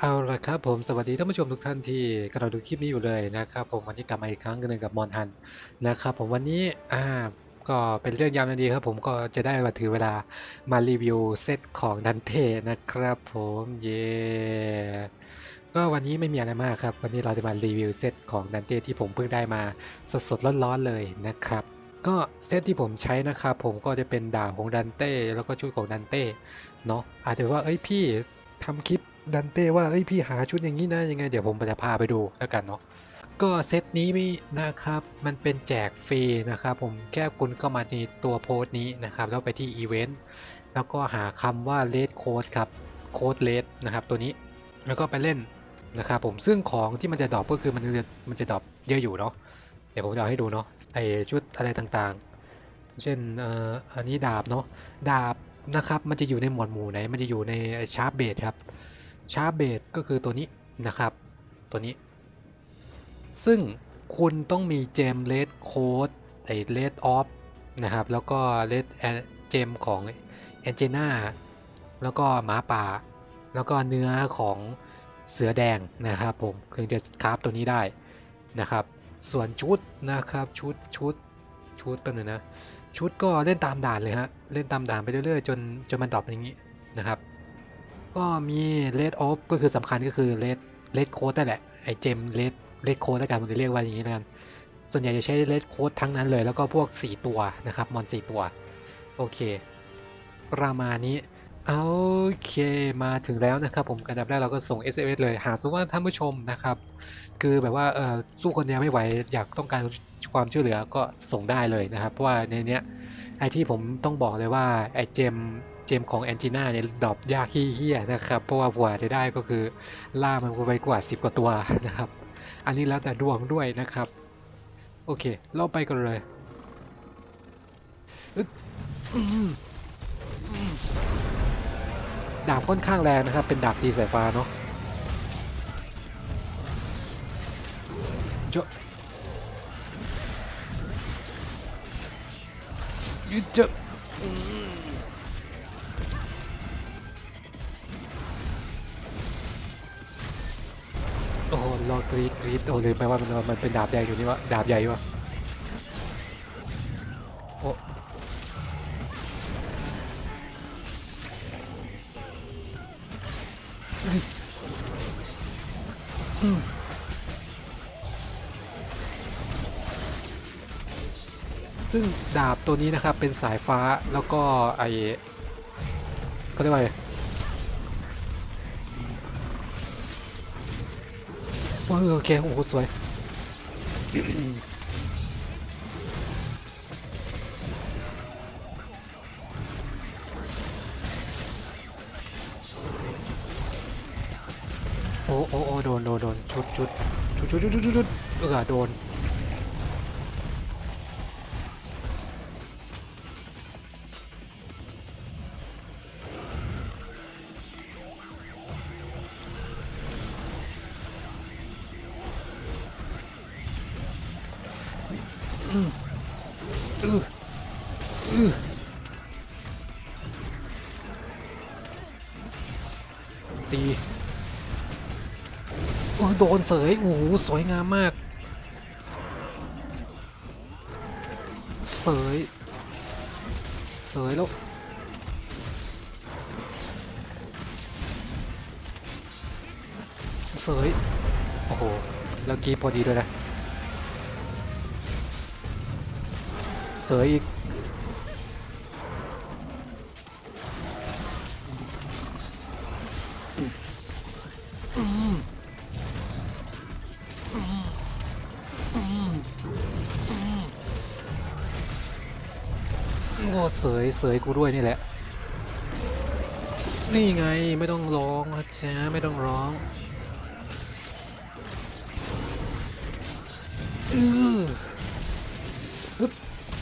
เอาละครับผมสวัสดีท่านผู้ชมทุกท่านที่กำลังดูคลิปนี้อยู่เลยนะครับผมวันนี้กลับมาอีกครั้งกันหนึ่งกับมอนทันนะครับผมวันนี้อ่าก็เป็นเรื่องยามดีครับผมก็จะได้มาถือเวลามารีวิวเซตของดันเทนะครับผมเย่ก็วันนี้ไม่มีอะไรมากครับ วันนี้เราจะมารีวิวเซตของดันเทที่ผมเพิ่งได้มาสดๆร้อนๆเลยนะครับก็เซตที่ผมใช้นะครับผมก็จะเป็นดาบของดันเต้แล้วก็ชุดของดันเต้เนาะอาจจะว่าเอ้ยพี่ทำคลิป ดันเต้ว่าเอ้ยพี่หาชุดอย่างนี้นะยังไง เดี๋ยวผมจะพาไปดูแล้วกันเนาะก็เซตนี้มีนะครับ มันเป็นแจกฟรีนะครับ ผมแค่คุณก็มาในตัวโพสต์นี้นะครับ แล้วไปที่อีเวนต์แล้วก็หาคำว่าเลดโค้ดครับโค้ดเลดนะครับตัวนี้แล้วก็ไปเล่นนะครับผมซึ่งของที่มันจะดรอปก็คือมันจะมันจะดรอปเยอะอยู่เนาะเดี๋ยวผมจะเอาให้ดูเนาะไอชุดอะไรต่างๆ เช่นเอ่ออันนี้ดาบเนาะดาบนะครับมันจะอยู่ในหมวดหมู่ไหนมันจะอยู่ในชาร์ปเบดครับ ชาร์เบดก็คือตัวนี้นะครับ ตัวนี้ ซึ่งคุณต้องมีเจมเลดโค้ดไอเลดออฟนะครับ แล้วก็เลดเจมของแอนเจนาแล้วก็หมาป่า แล้วก็เนื้อของเสือแดงนะครับผมถึงจะคราฟตัวนี้ได้นะครับ ส่วนชุดนะครับชุดชุดชุดเป็นงนะ ชุดก็เล่นตามด่านเลยฮะ เล่นตามด่านไปเรื่อยๆ จนจนมันดรอปอย่างนี้นะครับ ก็มีเลดออฟก็คือสำคัญก็คือเลดเลดโค้ดนั่นแหละไอเจมเลดเลดโค้ดแล้วกันผมจะเรียกว่าอย่างนี้แล้วกัน ส่วนใหญ่จะใช้เลดโค้ดทั้งนั้นเลย แล้วก็พวก 4 ตัวนะครับมอน 4 ตัว โอเค ประมาณนี้โอเคมาถึงแล้วนะครับผมกระดับแรกเราก็ส่ง SMS เลย หากสมมติว่าท่านผู้ชมนะครับ คือแบบว่าเออสู้คนเดียวไม่ไหวอยากต้องการความช่วยเหลือก็ส่งได้เลยนะครับ เพราะว่าในเนี้ยไอที่ผมต้องบอกเลยว่าไอเจม เจมของแอนจิน่าเนี่ยดรอปยากเฮี้ยนะครับ เพราะว่ากว่าจะได้ก็คือล่ามันไปกว่า 10 กว่าตัวนะครับ อันนี้แล้วแต่ดวงด้วยนะครับ โอเค เราไปกันเลยดาบค่อนข้างแรงนะครับ เป็นดาบตีสายฟ้าเนาะเจะยึดจะ รอกรีดกรีดโอ้ลืมไปว่ามันมันเป็นดาบแดงอยู่นี่วะดาบใหญ่วะโอ้ซึ่งดาบตัวนี้นะครับเป็นสายฟ้าแล้วก็ไอเขาเรียกว่า โอเค โอ้โห สวย โอ้โอ้โอ้โดนโดนโดนชุดชุดชุดชุดชุดชุดชุดโดน เสยโอ้โหสวยงามมาก เสย เสยแล้วเสย โอ้โห แล้วกีพอดีด้วยนะ เสยอีก เสยกูด้วยนี่แหละ นี่ไงไม่ต้องร้องนะจ๊ะไม่ต้องร้องอือ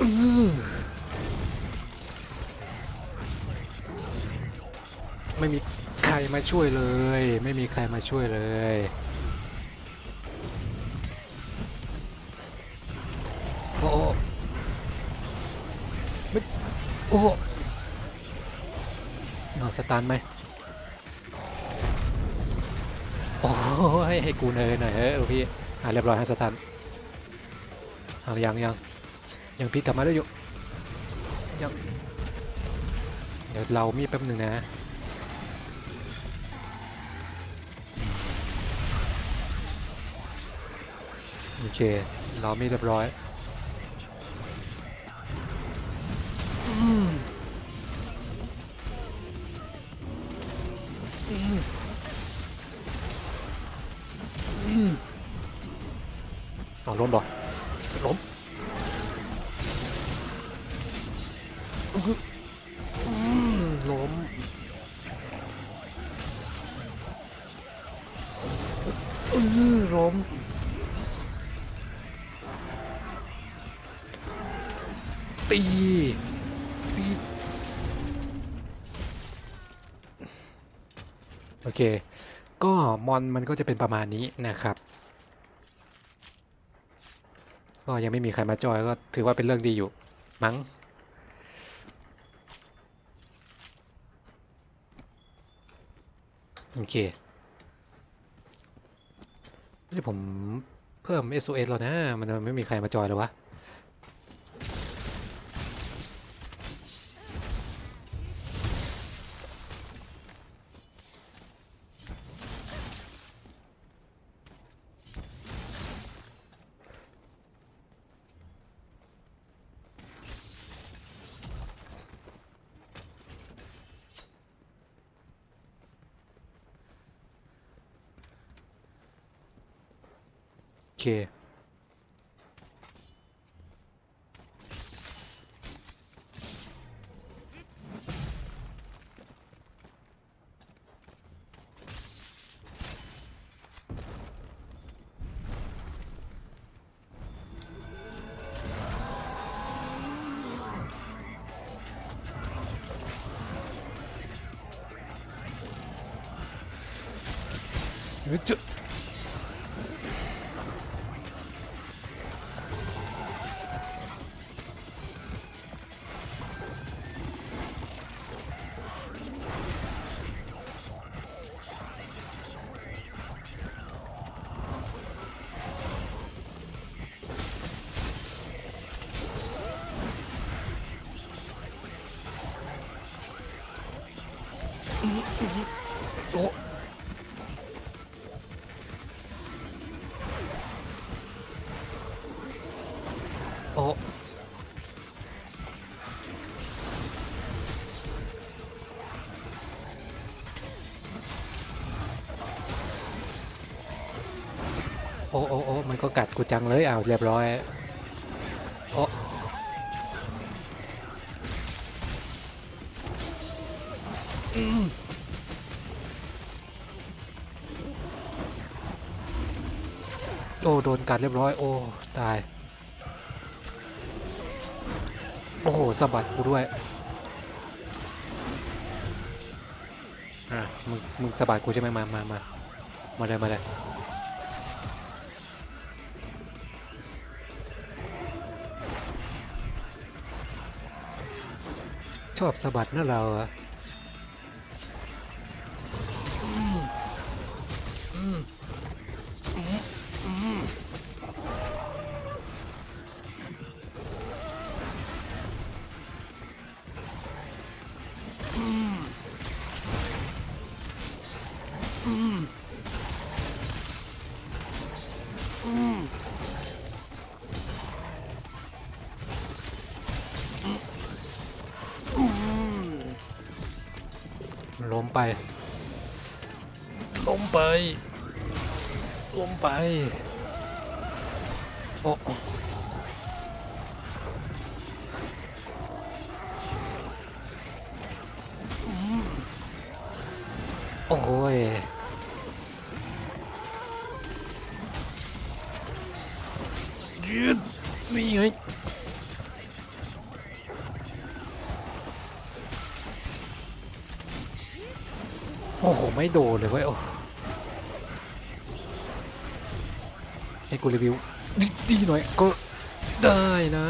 อือไม่มีใครมาช่วยเลย ไม่มีใครมาช่วยเลย ตันไหมให้ยให้กูเนยหน่อยเฮ้ยลูกพี่อ่าเรียบร้อยฮะสตันเอายังยังยังพี่กลับมาได้อยู่ยังเดี๋ยวเรามีแป๊บหนึ่งนะโอเคเรามีเรียบร้อย ล้มบ่ล้มอื้อหืออืมล้มอื้อล้มตีตีโอเค ก็มอนมันก็จะเป็นประมาณนี้นะครับ ก็ยังไม่มีใครมาจอยก็ถือว่าเป็นเรื่องดีอยู่ มั้ง โอเคนี่ผมเพิ่ม SOS แล้วนะ มันไม่มีใครมาจอยเลยวะ めっ。ちゃ โอ้โอ้โอ้โอ้มันก็กัดกูจังเลยอ้าวเรียบร้อย โอ้ นกัดเรียบร้อยโอ้ตาย โอ้โหสะบัดกูด้วยอะมึงมึงสะบัดกูใช่ไหมมามามามาเลยมาเลยชอบสะบัดนะเราอะ ล้มไปล้มไปโอ้โอ้ย ไม่โดนเลยเว้ยโอ้ให้กูรีวิวดีหน่อยก็ได้นะ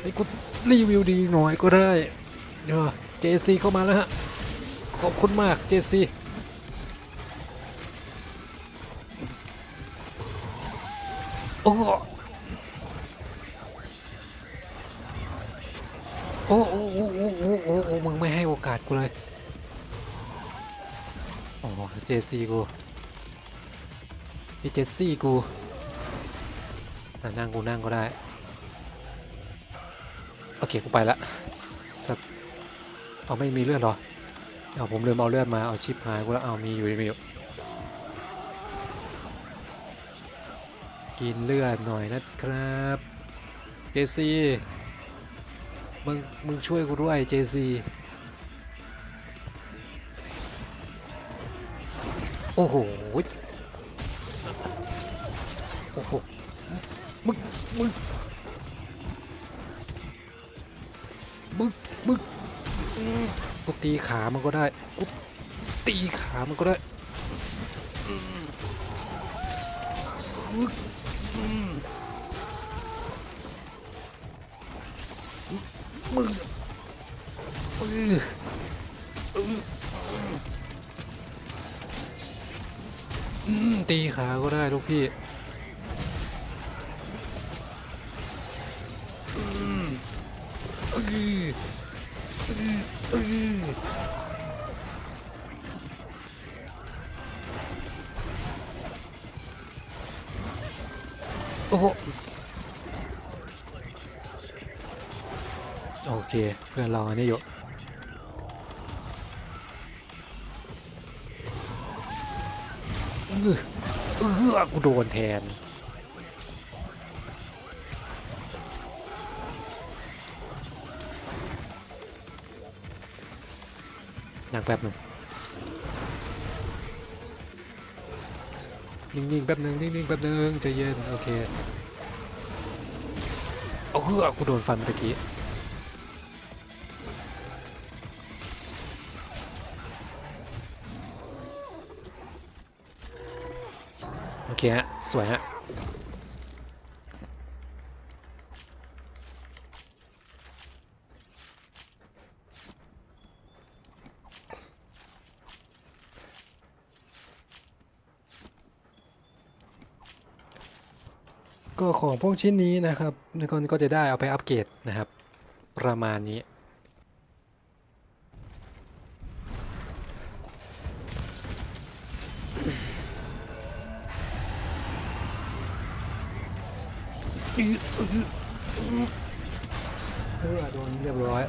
ให้กูรีวิวดีหน่อยก็ได้เออเจซีเข้ามาแล้วฮะ ขอบคุณมากเจซีโอ้ โอ้โอ้โอ้โอ้โอ้โอ้โอ้มึงไม่ให้โอกาสกูเลย โอ้เจซี่กูพี่เจสซี่กูนั่งกูนั่งก็ได้ โอเคกูไปละสัตว์เอาไม่มีเลือดหรอเอาผมลืมเอาเลือดมาเอาชิปหายกูแล้วเอามีอยู่มีอยู่กินเลือดหน่อยนะครับเจซี่ มึง มึงช่วยกูด้วยเจซีโอ้โห โอ้โห มึง มึง มึง มึงกูตีขามันก็ได้ กูตีขามันก็ได้มมึง มึงตีขาก็ได้ลูกพี่โอ้โห เคเพื่อนเราอันนี้อยู่เออเออกูโดนแทนนั่งแป๊บหนึ่งนิ่งๆแป๊บหนึ่งนิ่งๆแป๊บหนึ่งใจเย็น โอเค เอาเฮือกกูโดนฟันเมื่อกี้ โอเคฮะ สวยฮะ ก็ของพวกชิ้นนี้นะครับในคนก็จะได้เอาไปอัปเกรดนะครับ ประมาณนี้ เออโดนเรียบร้อย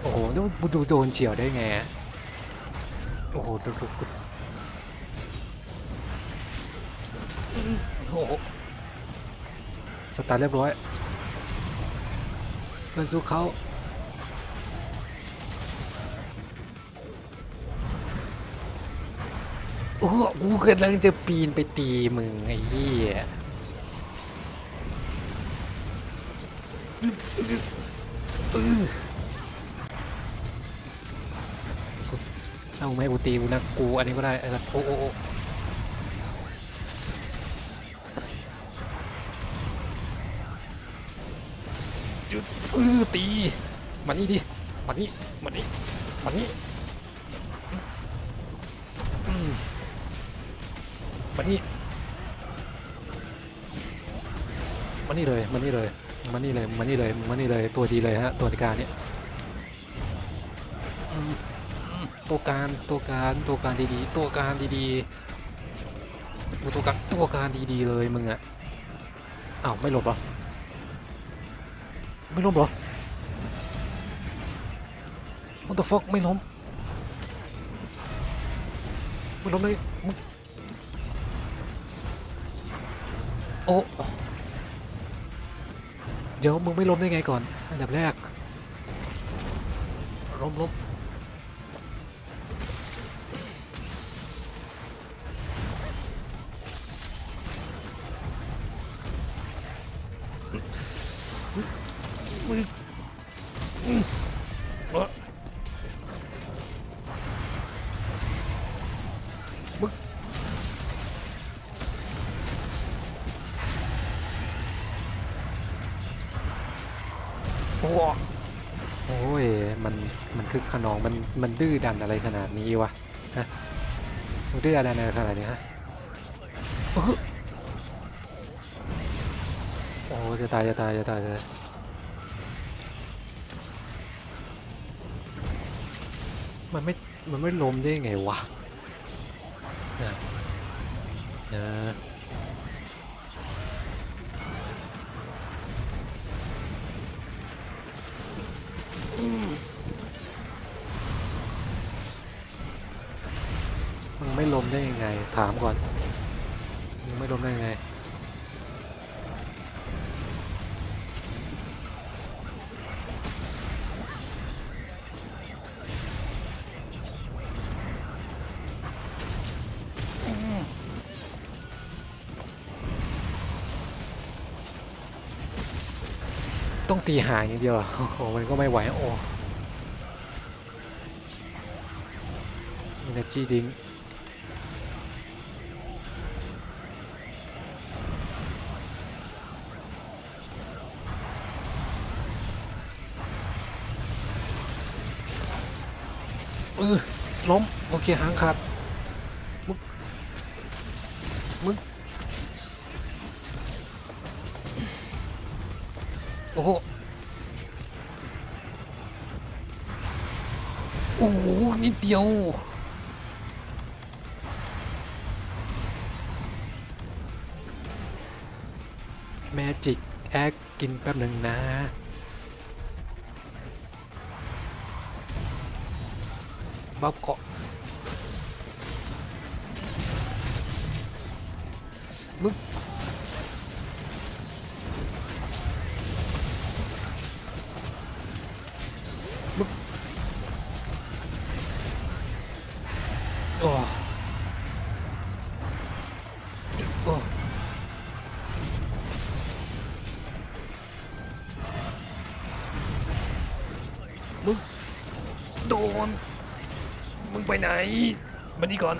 โอ้โหแล้วดูดูโดนเฉียวได้ไง โอ้โหดูดูโอ้โหสตาร์เรียบร้อย เพื่อนสู้เขาโอ้โหกูกำลังจะปีนไปตีมึงไอ้เหี้ยเอ้าไม่ให้กูตีกูนะกูอันนี้ก็ได้ไอ้สัสโอ้โอ้โอ้ จุดเออตีมานี่ดิมานี่มานี่มานี่มานี่มานี่เลยมานี่เลยมานี่เลยมานี่เลยมานี่เลยตัวดีเลยฮะตัวการเนี้ยตัวการตัวการตัวการดีๆตัวการดีๆตัวการตัวการดีๆเลยมึงอะอ้าวไม่หลบเหรอ ไม่ล้มหรอ What the fuck ไม่ล้มไม่ล้มเลยโอ้เดี๋ยวมึงไม่ล้มได้ไงก่อน อันดับแรกล้มล้ม มันดื้อดันอะไรขนาดนี้วะฮะมันดื้อดันอะไรขนาดนี้ฮะโอ้จะตายจะตายจะตายจะตายมันไม่ มันไม่ล้มได้ไงวะนะนะ ได้ยังไง ถามก่อน มึงไม่ล้มได้ยังไง ต้องตีหางอย่างเดียวโอ้โหมันก็ไม่ไหวโอ้ Energy Drink ออล้มโอเคหางขาดมึงมึงโอ้โหโอ้โหนิดเดียวแมจิกแอคกินแป๊บหนึ่งนะ บับเกาะมึงมึ มึงไปนมานี่ก่อน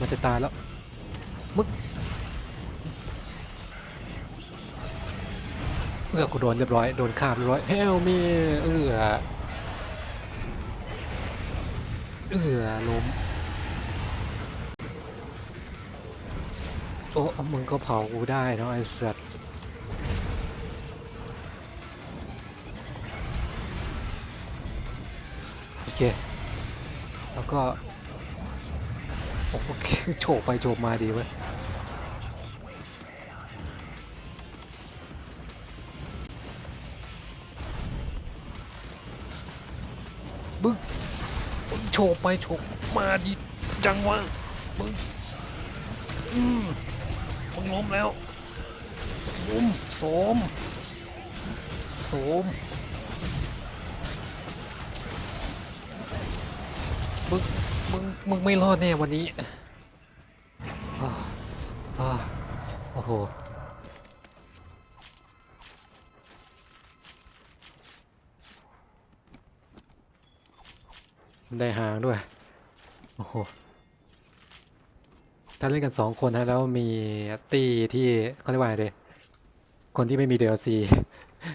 มันจะตายแล้ว มึงเอื้อกูโดนเรียบร้อย โดนฆ่าเรียบร้อยเฮลมีเอื้อเอื้อล้มโอ้มึงก็เผากูได้เนาะไอ้สัตว์โอเค แล้วก็โอ้โหโฉบไปโฉบมาดีเว้ยบึ้งมึงโฉบไปโฉบมาดีจังวะมึงอืมมึงล้มแล้วล้มโสมโสม มึง มึง มึงไม่รอดแน่วันนี้อ่าอ่าโอ้โห ได้หางด้วย โอ้โห ถ้าเล่นกันสองคนนะแล้วมีตีที่เขาเรียกว่าไงดีคนที่ไม่มี DLC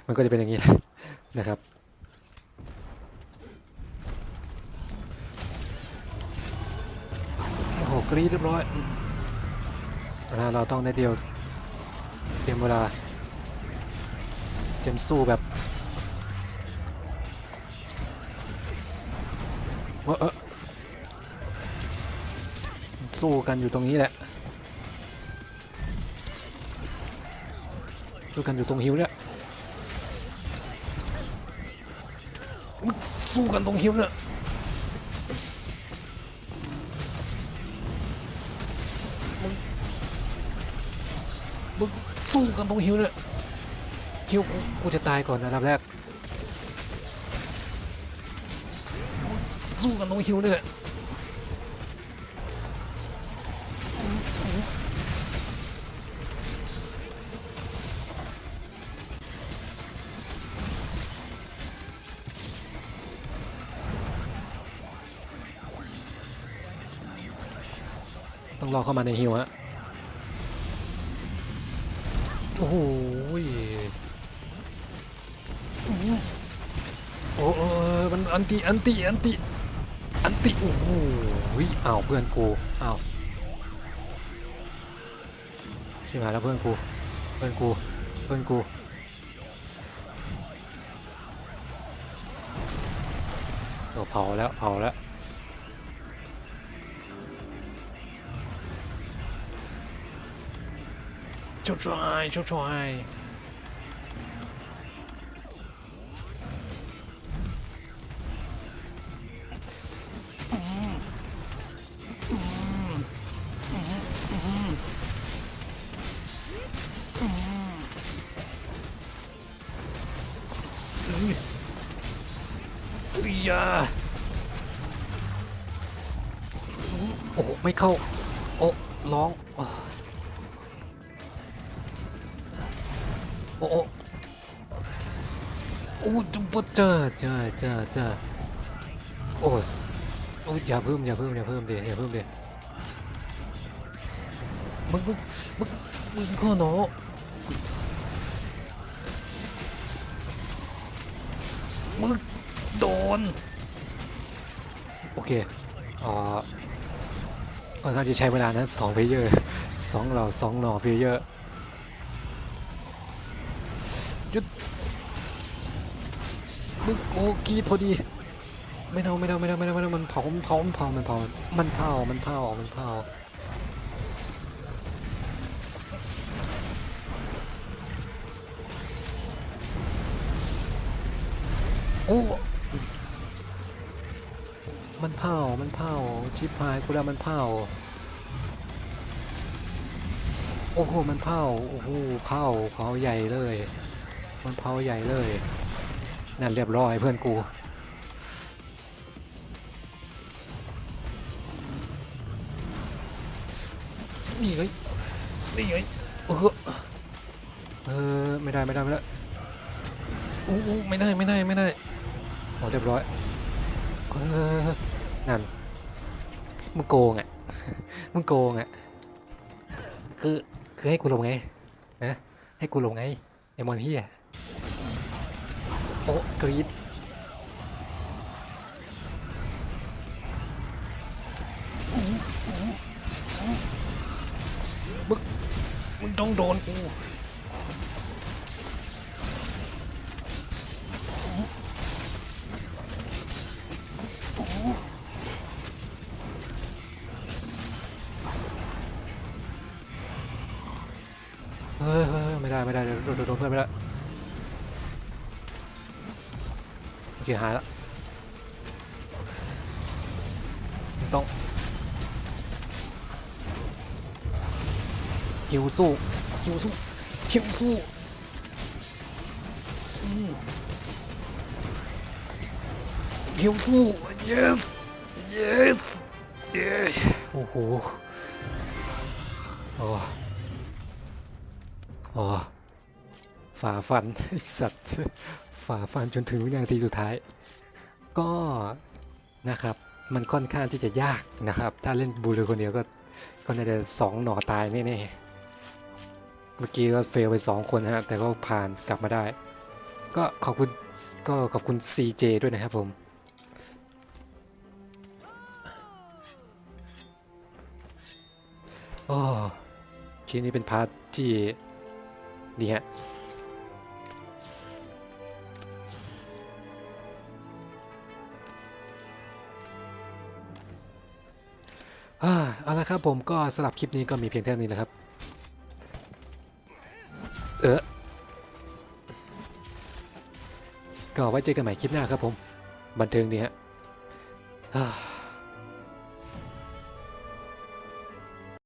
มันก็จะเป็นอย่างนี้นะครับ รีบเรียบร้อยเวลาเราต้องได้เดียวเตรียมเวลาเตรียมสู้แบบว่าเออสู้กันอยู่ตรงนี้แหละสู้กันอยู่ตรงฮิวเนี่ยอุ๊ยสู้กันตรงฮิวเนี่ย สู้กันตรงฮิวเนี่ยฮิวกูจะตายก่อนนะลำแรกสู้กันตรงฮิวเนี่ยต้องรอเข้ามาในฮิวฮะ โอ้โหโอ้โอมันอันติอันติอันติอันติโอ้โหอ้าวเพื่อนกูอ้าวชิบหายแล้วเพื่อนกูเพื่อนกูเพื่อนกูเผาแล้วเผาแล้ว เจ้าชายเจ้าชายอุ้ยยาโอ้โหไม่เข้า โอ้ร้อง เจ้าเจ้าเจ้าเจ้าโอ้โอ้ยอย่าเพิ่มอย่าเพิ่มอย่าเพิ่มเดี๋ยวอย่าเพิ่มเดี๋ยวมึงมึงมึงมึงข้อหนอมึงโดน โอเคอ่าค่อนข้าจะใช้เวลานะสองเพลเยอร์สองเราสองหนอเพลเยอร์ มึงโอ้กรีดพอดี ไม่เอาไม่เอาไม่เอาไม่เอาไม่เอามันเผามันเผามันเผามันเผามันเผามันเผามันเผาโอ้มันเผามันเผาชิปพายกูแล้วมันเผาโอ้โห มันเผาโอ้โหเผาเผาใหญ่เลย มันเผาใหญ่เลย นั่นเรียบร้อยเพื่อนกูนี่ไงนี่ไงเออเออไม่ได้ไม่ได้ไม่ได้อู้หูไม่ได้ไม่ได้ไม่ได้โอ้เรียบร้อยเออนั่นมึงโกงอะมึงโกงอะคือคือให้กูลงไงนะให้กูลงไงไอ้มอนเฮีย โอ้กรีดมึงมึงต้องโดนกูเฮ้ยไม่ได้ ไม่ได้เดี๋ยวโดนโดนโดนเพื่อนไม่ได้ อเคหายละต้องคิวสู้คิวสู้คิวสู้คิวสู้ yes yes yes โอ้โหโอ้อ๋อฝ่าฟันสัตว์ ฝ่าฟันจนถึงวินาทีสุดท้าย ก็นะครับมันค่อนข้างที่จะยากนะครับ ถ้าเล่นบูเลยคนเดียวก็ก็น่าจะสองหน่อตายแน่ๆเมื่อกี้ก็เฟลไปสองคนฮะแต่ก็ผ่านกลับมาได้ ก็ขอบคุณก็ขอบคุณ CJ ด้วยนะครับผมโอ้คลิปนี้เป็นพาร์ทที่ดีฮะ เอาละครับผมก็สำหรับคลิปนี้ก็มีเพียงเท่านี้แหละครับ เออก็ไว้เจอกันใหม่คลิปหน้าครับผม บันเทิงดีฮะอ่า